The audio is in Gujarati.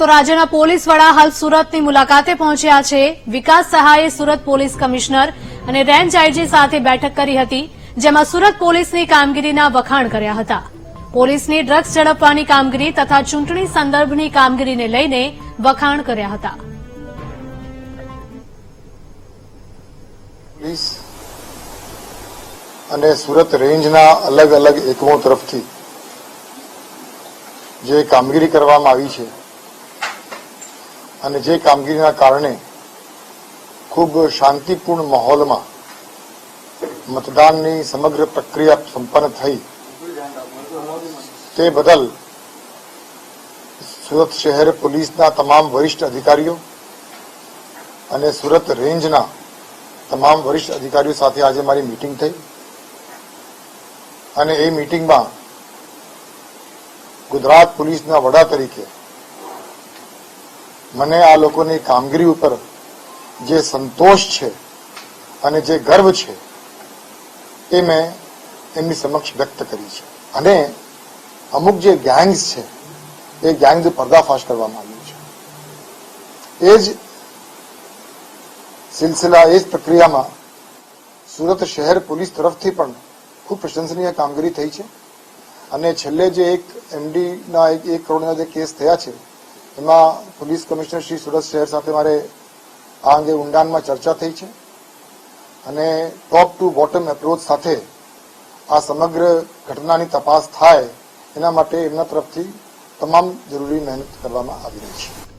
તો રાજ્યના પોલીસ વડા હાલ સુરતની મુલાકાતે પહોંચ્યા છે. વિકાસ સહાયે સુરત પોલીસ કમિશનર અને રેન્જ આઈજી સાથે બેઠક કરી હતી, જેમાં સુરત પોલીસની કામગીરીના વખાણ કર્યા હતા. પોલીસની ડ્રગ્સ ઝડપવાની કામગીરી તથા ચૂંટણી સંદર્ભની કામગીરીને લઈને વખાણ કર્યા હતા. અને સુરત રેન્જના અલગ અલગ એકમો તરફથી જે કામગીરી કરવામાં આવી છે અને જે કામગીરીના કારણે ખૂબ શાંતિપૂર્ણ માહોલમાં મતદાનની સમગ્ર પ્રક્રિયા સંપન્ન થઈ, તે બદલ સુરત શહેર પોલીસના તમામ વરિષ્ઠ અધિકારીઓ અને સુરત રેન્જના તમામ વરિષ્ઠ અધિકારીઓ સાથે આજે મારી મિટિંગ થઈ. અને એ મીટિંગમાં ગુજરાત પોલીસના વડા તરીકે મને આ લોકોની કામગીરી ઉપર જે સંતોષ છે અને જે ગર્વ છે, એ મેં એમની સમક્ષ વ્યક્ત કરી છે. અને અમુક જે ગેંગ્સ છે, એ ગેંગ્સ પર્દાફાશ કરવામાં આવ્યું છે. એ જ સિલસિલા, એ જ પ્રક્રિયામાં સુરત શહેર પોલીસ તરફથી પણ ખૂબ પ્રશંસનીય કામગીરી થઈ છે. અને છેલ્લે જે એક એમડીના એક કરોડના જે કેસ થયા છે એમાં પોલીસ કમિશનર શ્રી સુરત શહેર સાથે મારે આ અંગે ઊંડાણમાં ચર્ચા થઈ છે અને ટોપ ટુ બોટમ એપ્રોચ સાથે આ સમગ્ર ઘટનાની તપાસ થાય એના માટે એમના તરફથી તમામ જરૂરી મહેનત કરવામાં આવી રહી છે.